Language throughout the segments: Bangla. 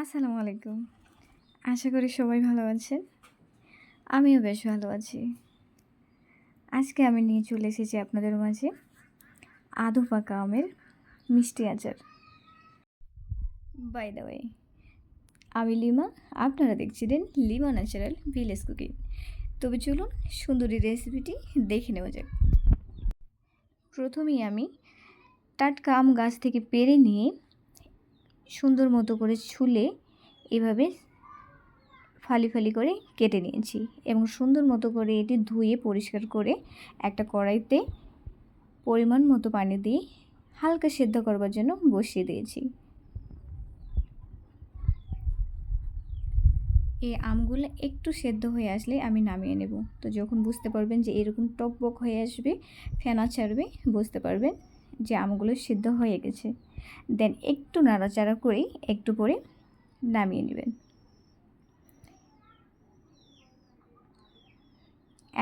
আসসালামু আলাইকুম। আশা করি সবাই ভালো আছেন। আমিও বেশ ভালো আছি। আজকে আমি নিয়ে চলে এসেছি আপনাদের মাঝে আধু পাকা আমের মিষ্টি আচার। বাই দ্য ওয়ে আমি লিমা, আপনারা দেখছিলেন লিমা ন্যাচারাল ভিলেজ কুকিং। তবে চলুন সুন্দরী রেসিপিটি দেখে নেওয়া যাক। প্রথমেই আমি টাটকা আম গাছ থেকে পেরে নিয়ে সুন্দর মতো করে ছুলে এভাবে ফালি ফালি করে কেটে নিয়েছি এবং সুন্দর মতো করে এটি ধুয়ে পরিষ্কার করে একটা কড়াইতে পরিমাণ মতো পানি দিয়ে হালকা সেদ্ধ করবার জন্য বসিয়ে দিয়েছি। এই আমগুলো একটু সেদ্ধ হয়ে আসলে আমি নামিয়ে নেব। তো যখন বুঝতে পারবেন যে এরকম টকবক হয়ে আসবে, ফেনা ছাড়বে, বুঝতে পারবেন যে আমগুলো সিদ্ধ হয়ে গেছে। দেন একটু নাড়াচাড়া করেই একটু পরে নামিয়ে নেবেন।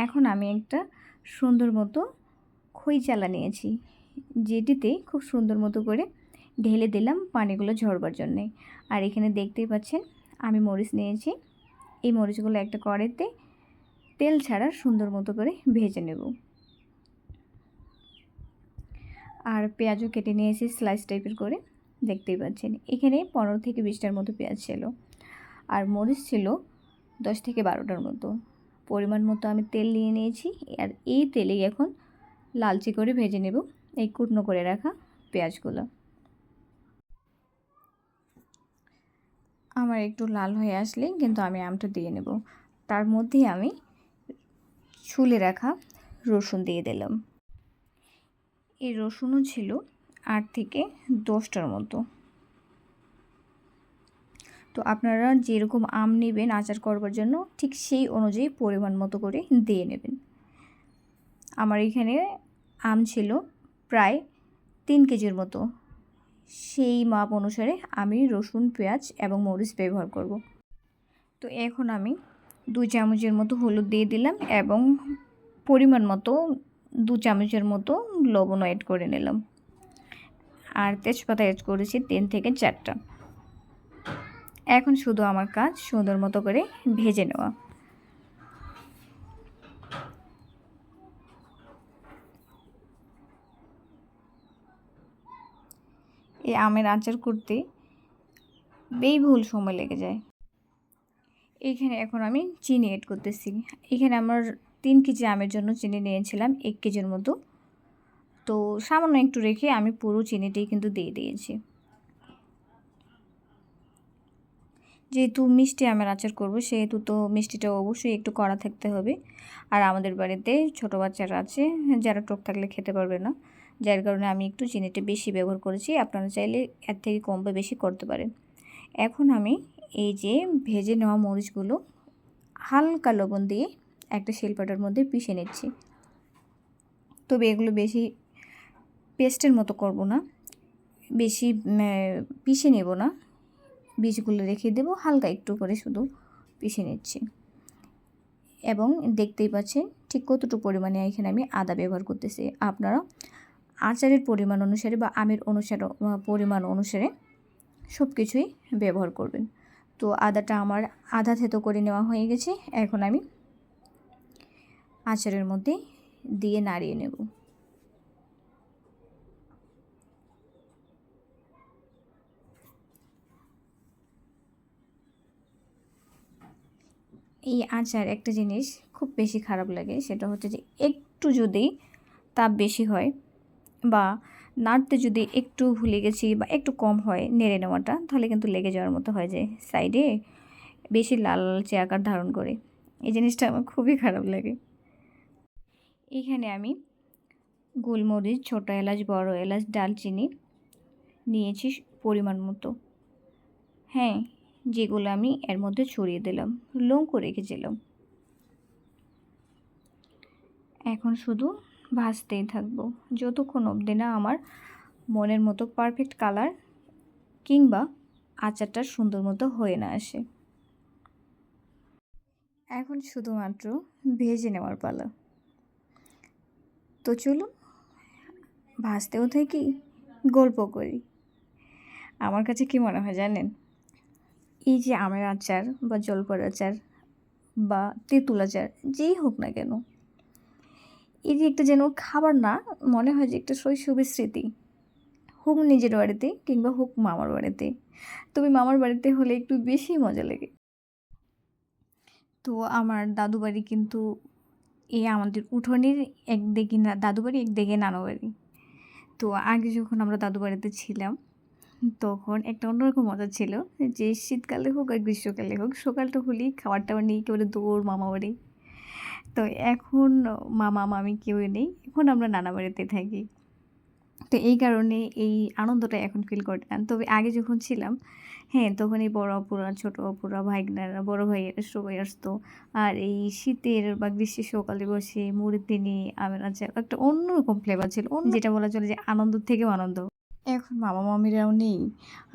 এখন আমি একটা সুন্দর মতো খই চালা নিয়েছি, যেটিতে খুব সুন্দর মতো করে ঢেলে দিলাম পানিগুলো ঝরবার জন্যে। আর এখানে দেখতেই পাচ্ছেন, আমি মরিচ নিয়েছি। এই মরিচগুলো একটা কড়াইতে তেল ছাড়া সুন্দর মতো করে ভেজে নেব। আর পেঁয়াজও কেটে নিয়েছি স্লাইস টাইপের করে, দেখতেই পাচ্ছেন। এখানে পনেরো থেকে বিশটার মতো পেঁয়াজ ছিল। আর মরিচ ছিল দশ থেকে বারোটার মতো। পরিমাণ মতো আমি তেল নিয়ে নিয়েছি। আর এই তেলেই এখন লালচে করে ভেজে নেব এই কুটনো করে রাখা পেঁয়াজগুলো। আমার একটু লাল হয়ে আসলে কিন্তু আমি আমটা দিয়ে নেব। তার মধ্যেই আমি ছুলে রাখা রসুন দিয়ে দিলাম। এই রসুনও ছিল আট থেকে দশটার মতো। তো আপনারা যেরকম আম নেবেন, আচার করবার জন্য ঠিক সেই অনুযায়ী পরিমাণ মতো করে দিয়ে নেবেন। আমার এখানে আম ছিল প্রায় তিন কেজির মতো। সেই মাপ অনুসারে আমি রসুন, পেঁয়াজ এবং মরিচ ব্যবহার করব। তো এখন আমি দুই চামচের মতো হলুদ দিয়ে দিলাম এবং পরিমাণ মতো দু চামচের মতো লবণ অ্যাড করে নিলাম। আর তেজপাতা অ্যাড করেছি তিন থেকে চারটা। এখন শুধু আমার কাজ সুন্দর মতো করে ভেজে নেওয়া। এই আমের আচার করতে ভুল সময় লেগে যায়। এইখানে এখন আমি চিনি এড করতেছি। এখানে আমার তিন কেজি আমের জন্য চিনি নিয়েছিলাম, এক কেজির মতো। তো সামান্য একটু রেখে আমি পুরো চিনিটাই কিন্তু দিয়ে দিয়েছি। যেহেতু মিষ্টি আমের আচার করব, সেহেতু তো মিষ্টিটা অবশ্যই একটু কড়া থাকতে হবে। আর আমাদের বাড়িতে ছোট বাচ্চারা আছে, যারা টক থাকলে খেতে পারবে না। যার কারণে আমি একটু চিনিটা বেশি ব্যবহার করেছি, আপনারা চাইলে এর থেকে কম বা বেশি করতে পারেন। এখন আমি এই যে ভেজে নেওয়া মরিচগুলো হালকা লবণ দিয়ে একটা শিলপাটার মধ্যে পিষে নিচ্ছি। তবে এগুলো বেশি পেস্টের মতো করব না। বেশি পিষে নেব না। বীজগুলো রেখে দেবো, হালকা একটু করে শুধু পিষে নিচ্ছি। এবং দেখতেই পাচ্ছেন ঠিক কতটুকু পরিমাণে এখানে আমি আদা ব্যবহার করতেছি। আপনারা আচারের পরিমাণ অনুসারে বা আমের অনুসারে পরিমাণ অনুসারে সব কিছুই ব্যবহার করবেন। তো আদাটা আমার আধা থেতো করে নেওয়া হয়ে গেছে। এখন আমি আচারের মধ্যে দিয়ে নাড়িয়ে নেব। এই আচার একটা জিনিস খুব বেশি খারাপ লাগে, সেটা হচ্ছে যে একটু যদি তাপ বেশি হয় বা নাড়তে যদি একটু ভুলে গেছি বা একটু কম হয় নেড়ে নেওয়াটা, তাহলে কিন্তু লেগে যাওয়ার মতো হয় যে সাইডে বেশি লাল লালচে আকার ধারণ করে। এই জিনিসটা আমার খুবই খারাপ লাগে। এখানে আমি গোলমরিচ, ছোটো এলাচ, বড় এলাচ, ডালচিনি নিয়েছি পরিমাণ মতো। হ্যাঁ যেগুলো আমি এর মধ্যে ছড়িয়ে দিলাম, লঙ্কো রেখেছিলাম। এখন শুধু ভাজতেই থাকব। যতক্ষণ অবধি না আমার মনের মতো পারফেক্ট কালার কিংবা আচারটা সুন্দর মতো হয়ে না আসে। এখন শুধুমাত্র ভেজে নেওয়ার পালা। তো চলুন ভাজতেও থাকি, গল্প করি। আমার কাছে কি মনে হয় জানেন? এই যে আমের আচার বা জলপার আচার বা তেঁতুল আচার, যেই হোক না কেন, এই যে একটা যেন খাবার না, মনে হয় যে একটা শৈশবের স্মৃতি। হোক নিজের বাড়িতে কিংবা হোক মামার বাড়িতে, তবে মামার বাড়িতে হলে একটু বেশি মজা লাগে। তো আমার দাদু বাড়ি কিন্তু এই আমাদের উঠোনের একদিকে না, দাদু বাড়ি একদিকে নানু বাড়ি। তো আগে যখন আমরা দাদু বাড়িতে ছিলাম, তখন একটা অন্যরকম মজা ছিল যে শীতকালে হোক আর গ্রীষ্মকালে হোক, সকালটা হলেই খাবার টাবার নিয়ে কেউ দৌড় মামা বাড়ি। তো এখন মামা, মামি কেউ নেই, এখন আমরা নানা বাড়িতে থাকি। তো এই কারণে এই আনন্দটা এখন ফিল করতে তবে আগে যখন ছিলাম হ্যাঁ তখন এই বড় অপুরা ছোটো অপুরা ভাইগনারা বড় ভাইয়েরা সবাই আসতো। আর এই শীতের বা গ্রীষ্মের সকালে বসে মুড়িতে নিয়ে আমের আচার, একটা অন্যরকম ফ্লেভার ছিল। অন্য যেটা বলা চলে যে আনন্দ থেকেও আনন্দ। এখন মামা মামিরাও নেই,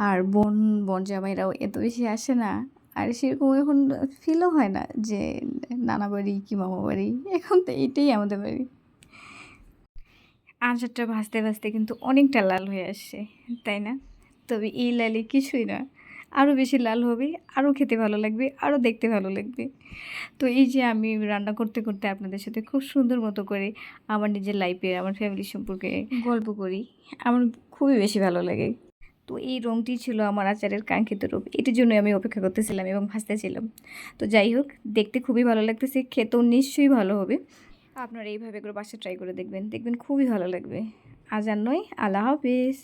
আর বোন বোন জামাইরাও এত বেশি আসে না। আর সেরকম এখন ফিলও হয় না যে, নানা বাড়ি কি মামা বাড়ি? এখন তো এইটাই আমাদের বাড়ি। আচারটা ভাজতে ভাজতে কিন্তু অনেকটা লাল হয়ে আসছে তাই না? তবে এই লালে কিছুই না। আরও বেশি লাল হবে, আরও খেতে ভালো লাগবে, আরও দেখতে ভালো লাগবে। তো এই যে আমি রান্না করতে করতে আপনাদের সাথে খুব সুন্দর মতো করে আমার নিজের লাইফের আমার ফ্যামিলি সম্পর্কে গল্প করি, আমার খুবই বেশি ভালো লাগে। তো এই রঙটি ছিল আমার আচারের কাঙ্ক্ষিত রূপ, এটির জন্য আমি অপেক্ষা করতেছিলাম এবং ভাসতেছিলাম তো যাই হোক, দেখতে খুবই ভালো লাগতেছে, খেতেও নিশ্চয়ই ভালো হবে। আপনারা এইভাবে করে বাসা ট্রাই করে দেখবেন। দেখবেন খুবই ভালো লাগবে। আজান নয়, আল্লাহ হাফিজ।